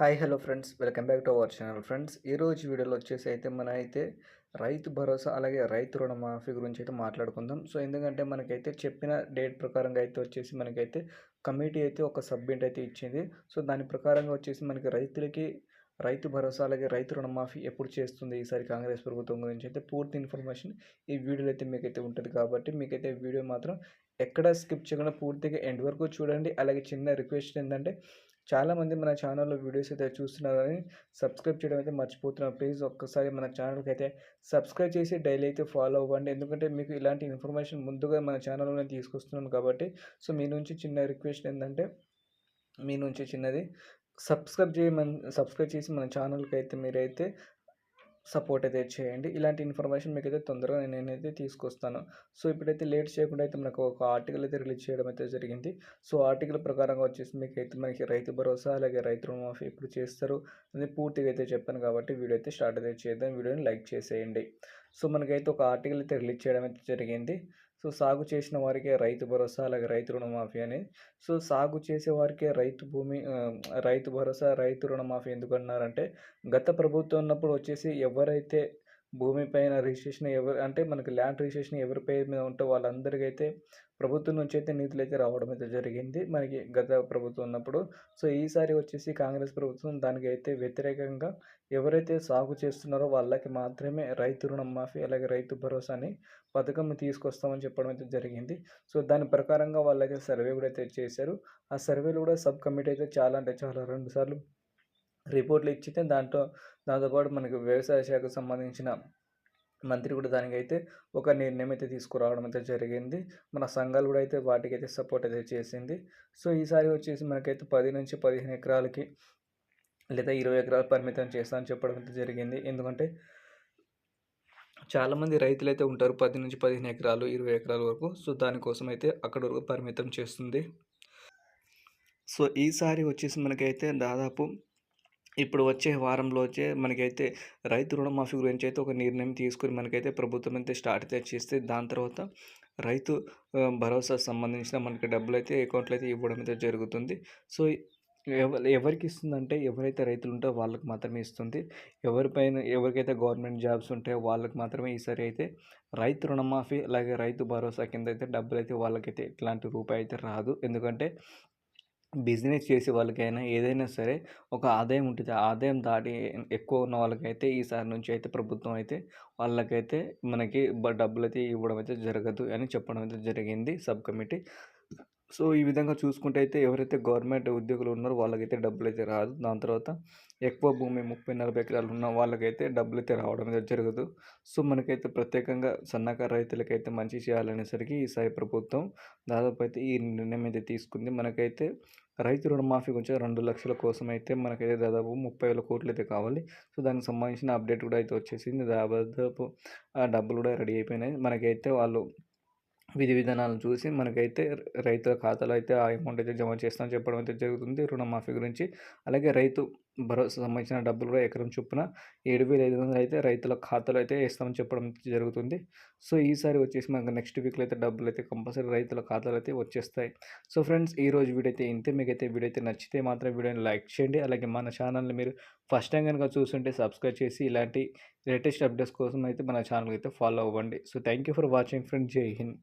Hi hello friends. Welcome back to our channel friends. ఈరోజు వీడియోలో వచ్చేసి అయితే మన అయితే రైతు భరోసా అలాగే రైతు రుణమాఫీ గురించి అయితే మాట్లాడుకుందాం. సో ఎందుకంటే మనకైతే చెప్పిన డేట్ ప్రకారంగా అయితే వచ్చేసి మనకైతే కమిటీ అయితే ఒక సబ్మిట్ అయితే ఇచ్చింది. సో దాని ప్రకారంగా వచ్చేసి మనకి రైతులకి రైతు భరోసా అలాగే రైతు రుణమాఫీ ఎప్పుడు చేస్తుంది? ఈసారి కాంగ్రెస్ ప్రభుత్వం గురించి అయితే పూర్తి ఇన్ఫర్మేషన్ ఈ వీడియోలో అయితే మీకైతే ఉంటుంది. కాబట్టి మీకైతే వీడియో మాత్రం ఎక్కడ స్కిప్ చేయకుండా పూర్తిగా ఎండ్ వరకు చూడండి. అలాగే చిన్న రిక్వెస్ట్ ఏంటంటే చాలామంది మన ఛానల్లో వీడియోస్ అయితే చూస్తున్నారు కానీ సబ్స్క్రైబ్ చేయడం అయితే మర్చిపోతున్నారు ప్లీజ్ ఒక్కసారి మన ఛానల్కి అయితే సబ్స్క్రైబ్ చేసి డైలీ అయితే ఫాలో అవ్వండి. ఎందుకంటే మీకు ఇలాంటి ఇన్ఫర్మేషన్ ముందుగా మన ఛానల్లో తీసుకొస్తున్నాను కాబట్టి సో మీ నుంచి చిన్న రిక్వెస్ట్ ఏంటంటే మీ నుంచి చిన్నది సబ్స్క్రైబ్ చేయమని సబ్స్క్రైబ్ చేసి మన ఛానల్కి అయితే మీరైతే సపోర్ట్ అయితే చేయండి. ఇలాంటి ఇన్ఫర్మేషన్ మీకు అయితే తొందరగా నేనైతే తీసుకొస్తాను. సో ఇప్పుడైతే లేట్ చేయకుండా అయితే మనకు ఒక ఆర్టికల్ అయితే రిలీజ్ చేయడం అయితే జరిగింది. సో ఆర్టికల్ ప్రకారంగా వచ్చేసి మీకు అయితే మనకి రైతు భరోసా అలాగే రైతు రుణమాఫీ ఎప్పుడు చేస్తారు అని పూర్తిగా అయితే చెప్పాను కాబట్టి వీడియో అయితే స్టార్ట్ అయితే చేద్దాం. వీడియోని లైక్ చేసేయండి. సో మనకైతే ఒక ఆర్టికల్ అయితే రిలీజ్ చేయడం అయితే జరిగింది. సో సాగు చేసిన వారికే రైతు భరోసా అలాగే రైతు రుణమాఫీ అని సో సాగు చేసే వారికే రైతు భూమి రైతు భరోసా రైతు రుణమాఫీ ఎందుకు అన్నారంటే గత ప్రభుత్వం ఉన్నప్పుడు వచ్చేసి ఎవరైతే భూమి పైన రిజిస్ట్రేషన్ ఎవరు అంటే మనకి ల్యాండ్ రిజిస్ట్రేషన్ ఎవరి పేరు మీద ఉంటే వాళ్ళందరికీ అయితే ప్రభుత్వం నుంచి అయితే నిధులు అయితే రావడం అయితే జరిగింది. మనకి గత ప్రభుత్వం ఉన్నప్పుడు. సో ఈసారి వచ్చేసి కాంగ్రెస్ ప్రభుత్వం దానికి అయితే వ్యతిరేకంగా ఎవరైతే సాగు చేస్తున్నారో వాళ్ళకి మాత్రమే రైతు రుణమాఫీ అలాగే రైతు భరోసాని పథకం తీసుకొస్తామని చెప్పడం అయితే జరిగింది. సో దాని ప్రకారంగా వాళ్ళకి సర్వే కూడా అయితే చేశారు. ఆ సర్వేలో కూడా సబ్ కమిటీ అయితే చాలా అంటే చాలా రెండుసార్లు రిపోర్ట్లు ఇచ్చితే దాంట్లో దాంతోపాటు మనకి వ్యవసాయ శాఖకు సంబంధించిన మంత్రి కూడా దానికైతే ఒక నిర్ణయం అయితే తీసుకురావడం అయితే జరిగింది. మన సంఘాలు కూడా అయితే వాటికైతే సపోర్ట్ అయితే చేసింది. సో ఈసారి వచ్చేసి మనకైతే పది నుంచి పదిహేను ఎకరాలకి లేదా ఇరవై ఎకరాలు పరిమితం చేస్తామని చెప్పడం అయితే జరిగింది. ఎందుకంటే చాలామంది రైతులు అయితే ఉంటారు పది నుంచి పదిహేను ఎకరాలు ఇరవై ఎకరాల వరకు. సో దానికోసం అయితే అక్కడ వరకు పరిమితం చేస్తుంది. సో ఈసారి వచ్చేసి మనకైతే దాదాపు ఇప్పుడు వచ్చే వారంలో వచ్చే మనకైతే రైతు రుణమాఫీ గురించి అయితే ఒక నిర్ణయం తీసుకుని మనకైతే ప్రభుత్వం అయితే స్టార్ట్ అయితే చేస్తే దాని తర్వాత రైతు భరోసా సంబంధించిన మనకి డబ్బులు అయితే అకౌంట్లో అయితే ఇవ్వడం అయితే జరుగుతుంది. సో ఎవ ఎవరికి ఇస్తుందంటే ఎవరైతే రైతులు ఉంటారో వాళ్ళకి మాత్రమే ఇస్తుంది. ఎవరిపైన ఎవరికైతే గవర్నమెంట్ జాబ్స్ ఉంటాయో వాళ్ళకి మాత్రమే ఈసారి అయితే రైతు రుణమాఫీ అలాగే రైతు భరోసా కింద అయితే డబ్బులు అయితే వాళ్ళకైతే ఎట్లాంటి రూపాయి అయితే రాదు. ఎందుకంటే బిజినెస్ చేసే వాళ్ళకైనా ఏదైనా సరే ఒక ఆదాయం ఉంటుంది. ఆదాయం దాటి ఎక్కువ ఉన్న వాళ్ళకైతే ఈసారి నుంచి అయితే ప్రభుత్వం అయితే వాళ్ళకైతే మనకి డబ్బులు అయితే ఇవ్వడం అయితే జరగదు అని చెప్పడం అయితే జరిగింది. సబ్ కమిటీ సో ఈ విధంగా చూసుకుంటే అయితే ఎవరైతే గవర్నమెంట్ ఉద్యోగులు ఉన్నారో వాళ్ళకైతే డబ్బులు అయితే రాదు. దాని తర్వాత ఎక్కువ భూమి ముప్పై నలభై ఎకరాలు ఉన్న వాళ్ళకైతే డబ్బులు అయితే రావడం అయితే జరగదు. సో మనకైతే ప్రత్యేకంగా సన్నకారు రైతులకైతే మంచి చేయాలనేసరికి ఈ సాయి ప్రభుత్వం దాదాపు అయితే ఈ నిర్ణయం అయితే తీసుకుంది. మనకైతే రైతు రుణమాఫీ కొంచెం రెండు లక్షల కోసం అయితే మనకైతే దాదాపు ముప్పై వేల కోట్లు అయితే కావాలి. సో దానికి సంబంధించిన అప్డేట్ కూడా అయితే వచ్చేసింది. దాదాపు ఆ డబ్బులు కూడా రెడీ అయిపోయినాయి. మనకైతే వాళ్ళు విధి విధానాలను చూసి మనకైతే రైతుల ఖాతాలో అయితే ఆ అమౌంట్ అయితే జమ చేస్తామని చెప్పడం అయితే జరుగుతుంది. రుణమాఫీ గురించి అలాగే రైతు భరోసా సంబంధించిన డబ్బులు కూడా ఎకరం చొప్పున ఏడు వేల ఐదు వందలు అయితే రైతుల ఖాతాలో అయితే వేస్తామని చెప్పడం జరుగుతుంది. సో ఈసారి వచ్చేసి మనకు నెక్స్ట్ వీక్లో అయితే డబ్బులు అయితే కంపల్సరీ రైతుల ఖాతాలో అయితే వచ్చేస్తాయి. సో ఫ్రెండ్స్ ఈ రోజు వీడియో అయితే ఇంతే. మీకు అయితే వీడియో అయితే నచ్చితే మాత్రం వీడియోని లైక్ చేయండి. అలాగే మన ఛానల్ని మీరు ఫస్ట్ టైం కనుక చూస్తుంటే సబ్స్క్రైబ్ చేసి ఇలాంటి లేటెస్ట్ అప్డేట్స్ కోసం అయితే మన ఛానల్ అయితే ఫాలో అవ్వండి. So thank you for watching friend జై హింద్.